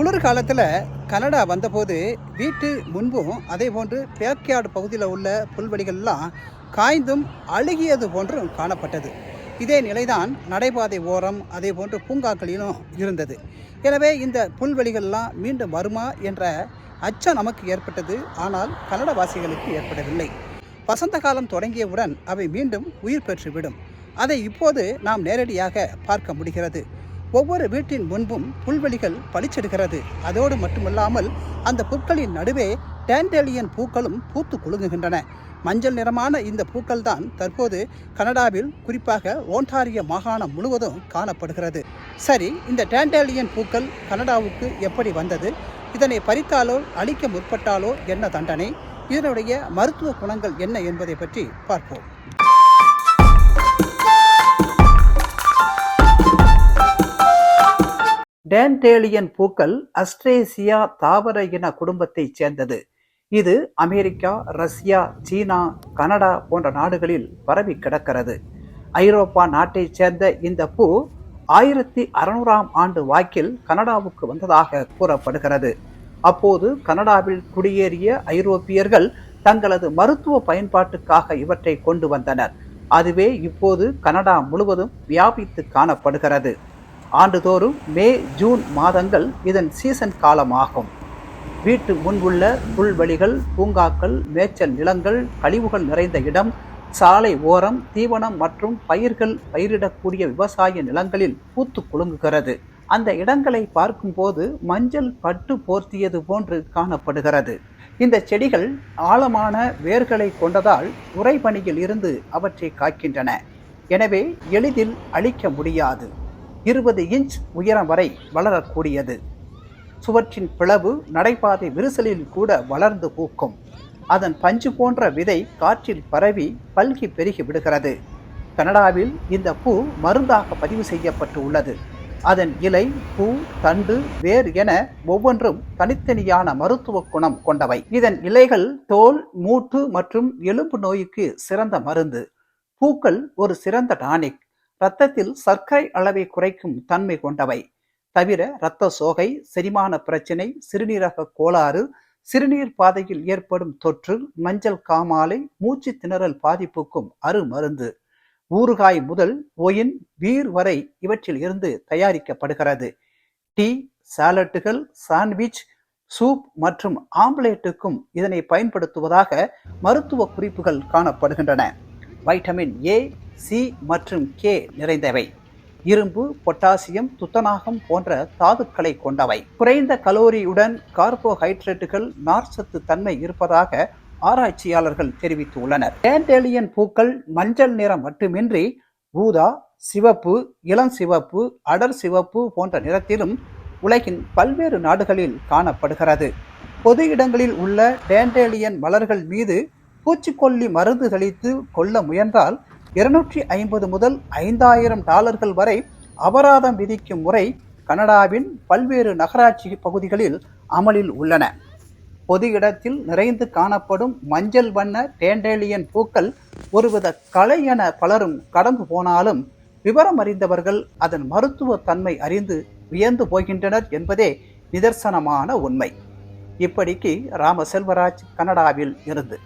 குளிர்காலத்தில் கனடா வந்தபோது வீட்டு முன்பும் அதே போன்று பேக்யார்டு பகுதியில் உள்ள புல்வெளிகள்லாம் காய்ந்தும் அழுகியது போன்றும் காணப்பட்டது. இதே நிலைதான் நடைபாதை ஓரம் அதே போன்று பூங்காக்களிலும் இருந்தது. எனவே இந்த புல்வெளிகள்லாம் மீண்டும் வருமா என்ற அச்சம் நமக்கு ஏற்பட்டது. ஆனால் கன்னடவாசிகளுக்கு ஏற்படவில்லை. வசந்த காலம் தொடங்கியவுடன் அவை மீண்டும் உயிர் பெற்றுவிடும். அதை இப்போது நாம் நேரடியாக பார்க்க முடிகிறது. ஒவ்வொரு வீட்டின் முன்பும் புல்வெளிகள் பளிச்சிடுகிறது. அதோடு மட்டுமல்லாமல் அந்த புற்களின் நடுவே டேண்டேலியன் பூக்களும் பூத்து குலுங்குகின்றன. மஞ்சள் நிறமான இந்த பூக்கள் தான் தற்போது கனடாவில் குறிப்பாக ஓன்டாரிய மாகாணம் முழுவதும் காணப்படுகிறது. சரி இந்த டேண்டேலியன் பூக்கள் கனடாவுக்கு எப்படி வந்தது? இதனை பறித்தாலோ அழிக்க முற்பட்டாலோ என்ன தண்டனை? இதனுடைய மருத்துவ குணங்கள் என்ன என்பதை பற்றி பார்ப்போம். டேன்டேலியன் பூக்கள் அஸ்ட்ரேசியா தாவர இன குடும்பத்தைச் சேர்ந்தது. இது அமெரிக்கா ரஷ்யா சீனா கனடா போன்ற நாடுகளில் பரவி கிடக்கிறது. ஐரோப்பா நாட்டைச் சேர்ந்த இந்த பூ ஆயிரத்தி அறுநூறாம் ஆண்டு வாக்கில் கனடாவுக்கு வந்ததாக கூறப்படுகிறது. அப்போது கனடாவில் குடியேறிய ஐரோப்பியர்கள் தங்களது மருத்துவ பயன்பாட்டுக்காக இவற்றை கொண்டு வந்தனர். அதுவே இப்போது கனடா முழுவதும் வியாபித்து காணப்படுகிறது. ஆண்டுதோறும் மே ஜூன் மாதங்கள் இதன் சீசன் காலமாகும். வீட்டு முன்புள்ள புல்வெளிகள் பூங்காக்கள் மேய்ச்சல் நிலங்கள் கழிவுகள் நிறைந்த இடம் சாலை ஓரம் தீவனம் மற்றும் பயிர்கள் பயிரிடக்கூடிய விவசாய நிலங்களில் பூத்து குலுங்குகிறது. அந்த இடங்களை பார்க்கும்போது மஞ்சள் பட்டு போர்த்தியது போன்று காணப்படுகிறது. இந்த செடிகள் ஆழமான வேர்களை கொண்டதால் உறைபனியில் இருந்து அவற்றை காக்கின்றன. எனவே எளிதில் அழிக்க முடியாது. இருபது இன்ச் உயரம் வரை வளரக்கூடியது. சுவற்றின் பிளவு நடைபாதை விரிசலில் கூட வளர்ந்து பூக்கும். அதன் பஞ்சு போன்ற விதை காற்றில் பரவி பல்கி பெருகி விடுகிறது. கனடாவில் இந்த பூ மருந்தாக பதிவு செய்யப்பட்டு உள்ளது. அதன் இலை பூ தண்டு வேர் என ஒவ்வொன்றும் தனித்தனியான மருத்துவ குணம் கொண்டவை. இதன் இலைகள் தோல் மூட்டு மற்றும் எலும்பு நோய்க்கு சிறந்த மருந்து. பூக்கள் ஒரு சிறந்த டானிக். இரத்தத்தில் சர்க்கரை அளவை குறைக்கும் தன்மை கொண்டவை. தவிர இரத்த சோகை செரிமான பிரச்சினை சிறுநீரக கோளாறு சிறுநீர் பாதையில் ஏற்படும் தொற்று மஞ்சள் காமாலை மூச்சு திணறல் பாதிப்புக்கும் அருமருந்து ஊறுகாய் முதல் ஒயின் வீர் வரை இவற்றில் இருந்து தயாரிக்கப்படுகிறது. டீ சாலட்டுகள் சாண்ட்விச் சூப் மற்றும் ஆம்லேட்டுக்கும் இதனை பயன்படுத்துவதாக மருத்துவ குறிப்புகள் காணப்படுகின்றன. வைட்டமின் ஏ சி மற்றும் கே நிறைந்தவை. இரும்பு பொட்டாசியம் துத்தநாகம் போன்ற தாதுக்களை கொண்டவை. குறைந்த கலோரியுடன் கார்போஹைட்ரேட்டுகள் நார்ச்சத்து தன்மை இருப்பதாக ஆராய்ச்சியாளர்கள் தெரிவித்துள்ளனர். டேண்டேலியன் பூக்கள் மஞ்சள் நிறம் மட்டுமின்றி ஊதா சிவப்பு இளம் சிவப்பு அடர் சிவப்பு போன்ற நிறத்திலும் உலகின் பல்வேறு நாடுகளில் காணப்படுகிறது. பொது இடங்களில் உள்ள டேண்டேலியன் மலர்கள் மீது பூச்சிக்கொல்லி மருந்து தெளித்து கொள்ள முயன்றால் இருநூற்றி ஐம்பது முதல் ஐந்தாயிரம் டாலர்கள் வரை அபராதம் விதிக்கும் முறை கனடாவின் பல்வேறு நகராட்சி பகுதிகளில் அமலில் உள்ளன. பொது இடத்தில் நிறைந்து காணப்படும் மஞ்சள் வண்ண டேண்டேலியன் பூக்கள் ஒருவித கலை என பலரும் கடந்து போனாலும் விவரம் அறிந்தவர்கள் அதன் மருத்துவ தன்மை அறிந்து வியந்து போகின்றனர் என்பதே நிதர்சனமான உண்மை. இப்படிக்கு ராம செல்வராஜ் கனடாவில் இருந்து.